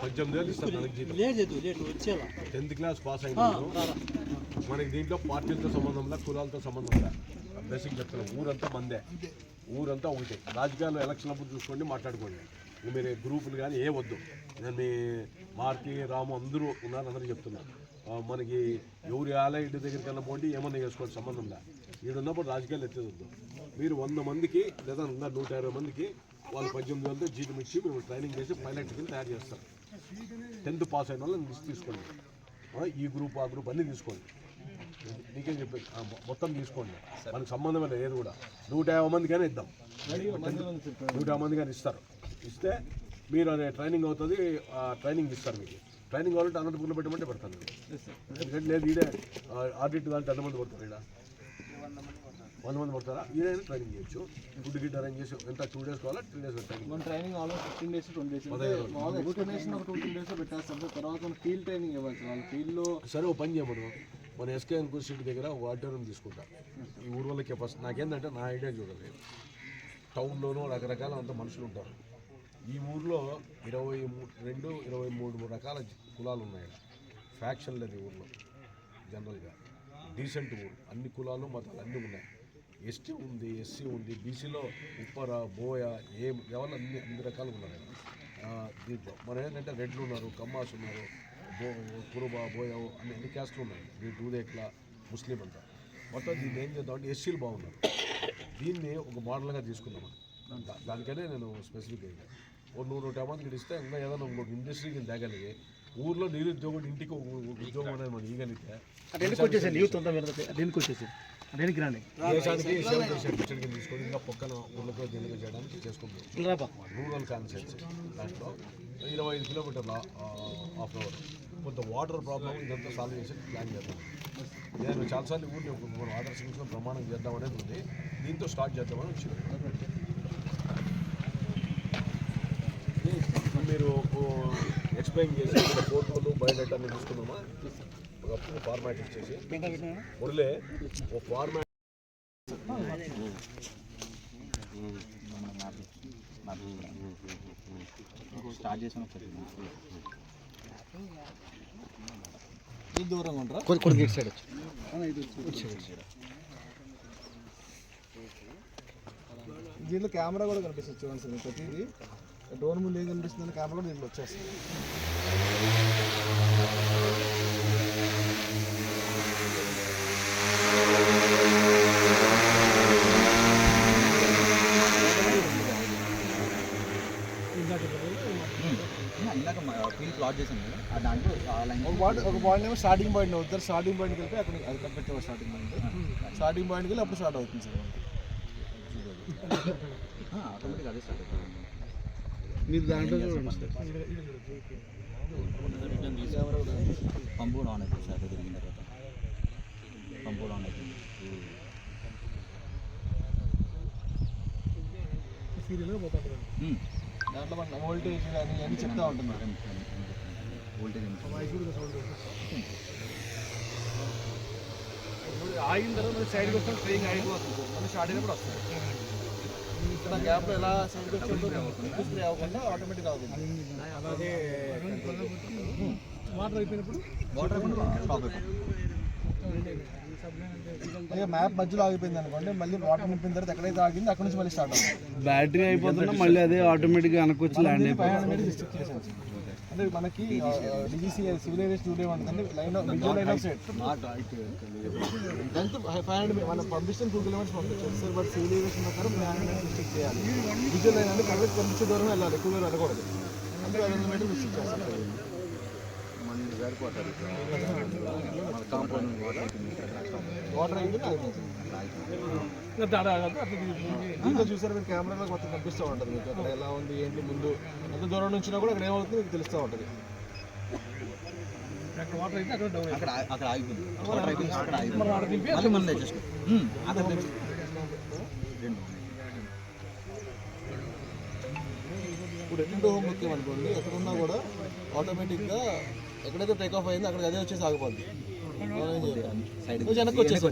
పద్దెనిమిది వేలు ఇస్తారు మనకి జీతం. లేదు లేదు వచ్చేలా. టెన్త్ క్లాస్ పాస్ అయిన. మనకి దీంట్లో పార్టీలతో సంబంధం లే కులాలతో సంబంధం లే బేసిక్ చెప్తున్నాం. ఊరంతా మందే ఊరంతా ఒకటే. రాజకీయాలు ఎలక్షన్ అప్పుడు చూసుకోండి మాట్లాడుకోండి. మీరు గ్రూపులు కానీ ఏ వద్దు. నేను మీ మార్కి రాము అందరూ ఉన్నారు అందరూ చెప్తున్నారు మనకి ఎవరి ఆలయ ఇంటి దగ్గరికి వెళ్ళిన పోటీ ఏమన్నా సంబంధం లే ఈడు ఉన్నప్పుడు రాజకీయాలు ఎత్తేదొద్దు మీరు వంద మందికి లేదా నూట ఇరవై మందికి వాళ్ళు పద్దెనిమిది వేలతో జీతం ఇచ్చి మేము ట్రైనింగ్ చేసి పైలట్ కింద తయారు చేస్తాం. టెన్త్ పాస్ అయిన వాళ్ళని లిస్ట్ తీసుకోండి. ఈ గ్రూప్ ఆ గ్రూప్ అన్నీ తీసుకోండి. నీకేం మొ- మొత్తం తీసుకోండి. మనకు సంబంధం లేదు ఏది కూడా. నూట యాభై మందికైనా ఇద్దాం. నూట యాభై మంది కానీ ఇస్తారు. ఇస్తే మీరు అదే ట్రైనింగ్ అవుతుంది ఆ, ట్రైనింగ్ ఇస్తారు మీకు. ట్రైనింగ్ కావాలంటే అనంతపురంలో పెట్టమంటే పెడతాను. ఎందుకంటే లేదు ఈడే ఆ, ఆడిట్ దాంట్లో ఎంతమంది పడతారు ఈడ. వంద మంది పడతారా? ఈడైనా ట్రైనింగ్ చేయొచ్చు. ఫుడ్ గిట్ అరేంజ్ చేసి ఎంత టూ డేస్ కావాలా త్రీ డేస్ ట్రైనింగ్ మన training almost fifteen days twenty days explanation ఒక టూ త్రీ డేస్ పెట్టేస్తాం తర్వాత మన ఫీల్డ్ ట్రైనింగ్ ఇవ్వాలి. వాళ్ళ ఫీల్డ్లో సరే ఓ పని చేయమను మన ఎస్కే యూనివర్సిటీ దగ్గర ఆడిటోరియం తీసుకుంటా. ఈ ఊరు వాళ్ళకి ఫస్ట్ నాకేంటంటే నా ఐడియా చూడాలి టౌన్లోనూ రకరకాల అంత మనుషులు ఉంటారు. ఈ ఊర్లో ఇరవై రెండు ఇరవై మూడు రకాల కులాలు ఉన్నాయి. ఫ్యాక్షన్ లేదు ఈ ఊర్లో. జనరల్గా డీసెంట్ ఊరు. అన్ని కులాలు మతాలు అన్నీ ఉన్నాయి. ఎస్టీ ఉంది ఎస్సీ ఉంది బీసీలో ఉప్పర బోయ ఏం ఎవరు అన్ని అన్ని రకాలు ఉన్నారు దీంట్లో. మన ఏంటంటే రెడ్లు ఉన్నారు కమ్మాస్ ఉన్నారు బో కురుబా బోయో అన్ని అన్ని క్యాస్ట్లు ఉన్నాయి. ఈ దూదేట్ల ముస్లిం అంతా. మొత్తం దీన్ని ఏం చేద్దాం అంటే ఎస్సీలు బాగున్నారు. దీన్ని ఒక మోడల్గా తీసుకున్నాం దానికనే నేను స్పెసిఫిక్ అయ్యాను ఓ నూరు నూట యాభై మందికి ఇస్తే ఇంకా ఏదైనా ఇంకొక ఇండస్ట్రీకి తేగలిగి ఊర్లో నిరుద్యోగుడు ఇంటికి ఒక ఉద్యోగం అనేది మనం ఇవ్వగలిగితే వచ్చేసాను యూత్ అంతా మీరు రండి దేశానికి పిక్చర్కి తీసుకొని ఇంకా పక్కన చేయడానికి చేసుకుంటాం రాపా రూరల్ కాన్సెప్ట్స్ దాంట్లో ఇరవై ఐదు కిలోమీటర్ల హాఫ్ అవర్ కొంత వాటర్ ప్రాబ్లం ఇదంతా సాల్వ్ చేసి ప్లాన్ చేద్దాం. నేను చాలాసార్లు ఊరిని ఒక మన వాటర్ సిస్టమ్ ప్రమాణం చేద్దాం అనేది ఉంది. దీంతో స్టార్ట్ చేద్దామని వచ్చింది మీరు ఎక్స్ప్లెయిన్ చేసి ఫోటోలు బయోడేటా అన్ని తీసుకున్నామా ఒక ఫార్మాట్ ఇచ్చేసి. మురళే ఒక ఫార్మాట్ స్టార్ట్ దూరంగా ఉంటారా కొద్ది కొద్ది ఇటు సైడ్ వచ్చి. దీంట్లో కెమెరా కూడా కనిపిస్తుంది చూడండి సార్ ప్రతిదీ. డోర్ ముందు ఏం కనిపిస్తుంది కెమెరా కూడా దీంట్లో వచ్చేస్తుంది ఇందాక ఫీల్ ప్లాట్ కదా దాంట్లో ఒక పాయింట్ ఏమో స్టార్టింగ్ పాయింట్ అవుతారు స్టార్టింగ్ పాయింట్కి వెళ్తే అక్కడ అది కనిపెట్టే స్టార్టింగ్ పాయింట్ స్టార్టింగ్ పాయింట్కి వెళ్ళి అప్పుడు స్టార్ట్ అవుతుంది సార్. ఆటోమేటిక్ అదే. స్టార్ట్ అవుతుంది. మీరు దాంట్లో పంపు కూడా ఆన్ అయిపోయింది సార్ తిరిగిన తర్వాత. పంపు కూడా ఆన్ అయిపోయింది. దాంట్లో మన వోల్టేజ్ కానీ అన్ని చెప్తా ఉంటుంది వోల్టేజ్ ఆగిన తర్వాత సైడ్కి వస్తాం ట్రైన్ ఆగిపోతుంది. మళ్ళీ స్టార్ట్ అయినప్పుడు వస్తుంది. ఇక్కడ గ్యాప్లో ఎలా సైడ్కి వచ్చి అవ్వకుండా ఆటోమేటిక్ అవుతుంది. అలాగే వాటర్ అయిపోయినప్పుడు? వాటర్ స్టాప్ అయిపోయింది. అదే మ్యాప్ మధ్యలో ఆగిపోయింది అనుకోండి మళ్ళీ వాటర్ నింపిన తర్వాత ఎక్కడైతే ఆగింది అక్కడ నుంచి మళ్ళీ స్టార్ట్ అవుతుంది. బ్యాటరీ అయిపోతున్నా మళ్ళీ అదే ఆటోమేటిక్గా వెనక్కి వచ్చి ల్యాండ్ చేసాం అంటే మనకి డిజిసి సివిల్ ఏరియా స్టూడియో ఉంటుందండి line visual line of sight length five hundred మనం పంపిస్తే టూ కిలోమీటర్స్ పంపించారు సార్ బట్ సివిల్ ఏరియేషన్ ప్రకారం ఫైవ్ హండ్రెడ్ రిస్ట్రిక్ట్ చేయాలి. విజువల్ లైన్ అంటే కరెక్ట్ పంపించే దూరం వెళ్ళాలి ఎక్కువ దూరం వెళ్ళకూడదు అంటే ఐదు వందల మీటర్లు రిస్ట్రిక్ట్ చేస్తారు మన కాంపౌండ్ వాటర్ చూసారు మీరు కెమెరాలో మొత్తం కనిపిస్తూ ఉంటుంది మీకు. అక్కడ ఎలా ఉంది ఏంటి ముందు ఎంత దూరం నుంచినా కూడా అక్కడ ఏమవుతుంది మీకు తెలుస్తూ ఉంటుంది. వాటర్ అయితే అక్కడ డౌన్ అక్కడ ఆ- అక్కడ ఆగిపోయింది. వాటర్ అయిపోయింది అక్కడ ఆగిపోయింది. మళ్ళీ మనం అడ్జస్ట్ అక్కడ రెండు ఇప్పుడు ఎటు హోమ్ ముఖ్యం అనుకోండి. ఎక్కడ ఉన్నా కూడా ఆటోమేటిక్గా ఎక్కడైతే టేక్ ఆఫ్ అయిందో అక్కడికి అదే సైడ్ కొంచెం వెనక్కి వచ్చేసి